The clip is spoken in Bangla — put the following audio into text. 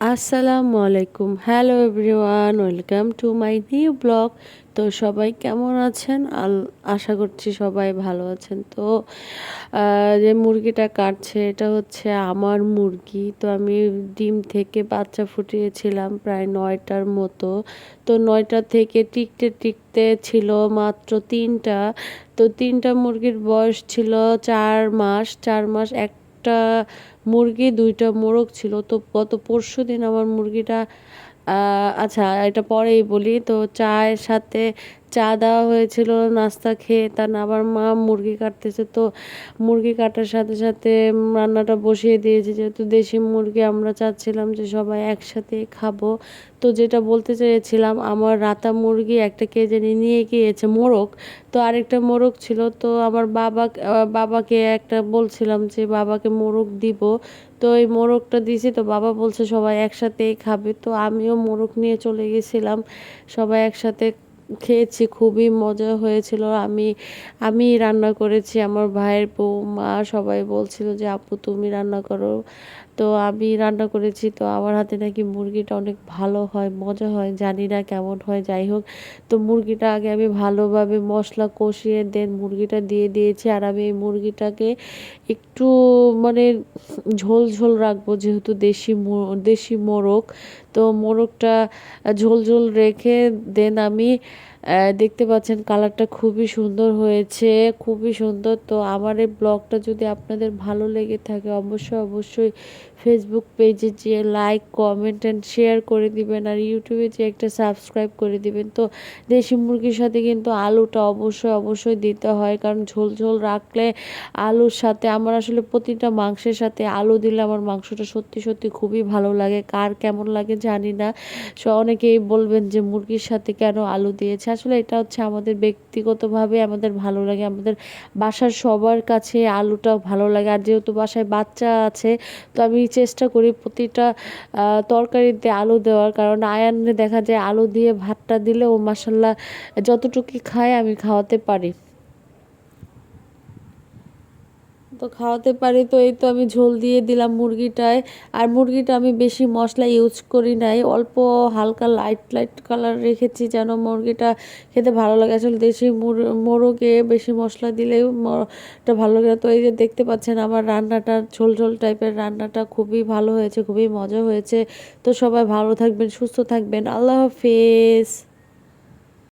আসসালামু আলাইকুম hello everyone welcome to my new blog তো সবাই কেমন আছেন? আল, আশা করছি সবাই ভালো আছেন। তো যে মুরগিটা কাটছে, এটা হচ্ছে আমার মুরগি। তো আমি ডিম থেকে বাচ্চা ফুটিয়েছিলাম প্রায় নয়টার মতো। তো নয়টা থেকে টিকতে টিকতে ছিল মাত্র তিনটা। তো তিনটা মুরগির বয়স ছিল চার মাস। চার মাস এক একটা মুরগি, দুইটা মোরগ ছিল। তো গত পরশু দিন আমার মুরগিটা আচ্ছা এটা পরেই বলি। তো চায়ের সাথে চা দেওয়া হয়েছিল, নাস্তা খেয়ে, তার আবার মা মুরগি কাটতেছে। তো মুরগি কাটার সাথে সাথে রান্নাটা বসিয়ে দিয়েছে, যেহেতু দেশি মুরগি, আমরা চাচ্ছিলাম যে সবাই একসাথে খাব। তো যেটা বলতে চেয়েছিলাম, আমার রাতা মুরগি একটা কে জানি নিয়ে গিয়েছে মোরগ, তো আরেকটা মোরগ ছিল। তো আমার বাবা, বাবাকে একটা বলছিলাম যে বাবাকে মোরগ দিব। তো এই মোরগটা দিয়েছি, তো বাবা বলছে সবাই একসাথেই খাবে। তো আমিও মোরগ নিয়ে চলে গেছিলাম, সবাই একসাথে খেয়েছি, খুবই মজা হয়েছিল। আমি আমি রান্না করেছি, আমার ভাইয়ের বউ মা সবাই বলছিল যে, আপু, তুমি রান্না করো। তো আমি রান্না করেছি, তো আমার হাতে নাকি মুরগিটা অনেক ভালো হয়, মজা হয়, জানি না কেমন হয়, যাই হোক। তো মুরগিটা আগে আমি ভালোভাবে মশলা কষিয়ে দেন, মুরগিটা দিয়ে দিয়েছি, আর আমি এই মুরগিটাকে একটু মানে ঝোল ঝোল রাখব, যেহেতু দেশি দেশি মোরগ। তো মোরগটা ঝোল ঝোল রেখে দেন আমি দেখতে পাচ্ছেন কালারটা খুবই সুন্দর হয়েছে, খুবই সুন্দর। তো আমার এই ব্লগটা যদি আপনাদের ভালো লেগে থাকে, অবশ্যই অবশ্যই ফেসবুক পেজে যেয়ে লাইক কমেন্ট অ্যান্ড শেয়ার করে দিবেন আর ইউটিউবে যে একটা সাবস্ক্রাইব করে দিবেন। তো দেশি মুরগির সাথে কিন্তু আলুটা অবশ্যই অবশ্যই দিতে হয়, কারণ ঝোল ঝোল রাখলে আলুর সাথে, আমার আসলে প্রতিটা মাংসের সাথে আলু দিলে আমার মাংসটা সত্যি সত্যি খুবই ভালো লাগে। কার কেমন লাগে জানি না। সো, অনেকেই বলবেন যে মুরগির সাথে কেন আলু দিয়েছে? আসলে এটা হচ্ছে আমাদের ব্যক্তিগতভাবে আমাদের ভালো লাগে, আমাদের বাসার সবার কাছে আলুটা ভালো লাগে। আর যেহেতু বাসায় বাচ্চা আছে, তো আমি চেষ্টা করি প্রতিটা তরকারিতে আলু দেওয়ার। কারণ আয়ানে দেখা যায় আলু দিয়ে ভাতটা দিলে ও মাসাল্লাহ যতটুকু খায় আমি খাওয়াতে পারি। তো খাওয়াতে পারি। তো এই তো আমি ঝোল দিয়ে দিলাম মুরগিটায়। আর মুরগিটা আমি বেশি মশলা ইউজ করি নাই, অল্প হালকা লাইট লাইট কালার রেখেছি যেন মুরগিটা খেতে ভালো লাগে। আসলে দেশি মোরগে বেশি মশলা দিলেও এটা ভালো লাগে তো এই যে দেখতে পাচ্ছেন আমার রান্নাটা, ঝোল ঝোল টাইপের রান্নাটা খুবই ভালো হয়েছে, খুবই মজা হয়েছে। তো সবাই ভালো থাকবেন, সুস্থ থাকবেন। আল্লাহ হাফেজ।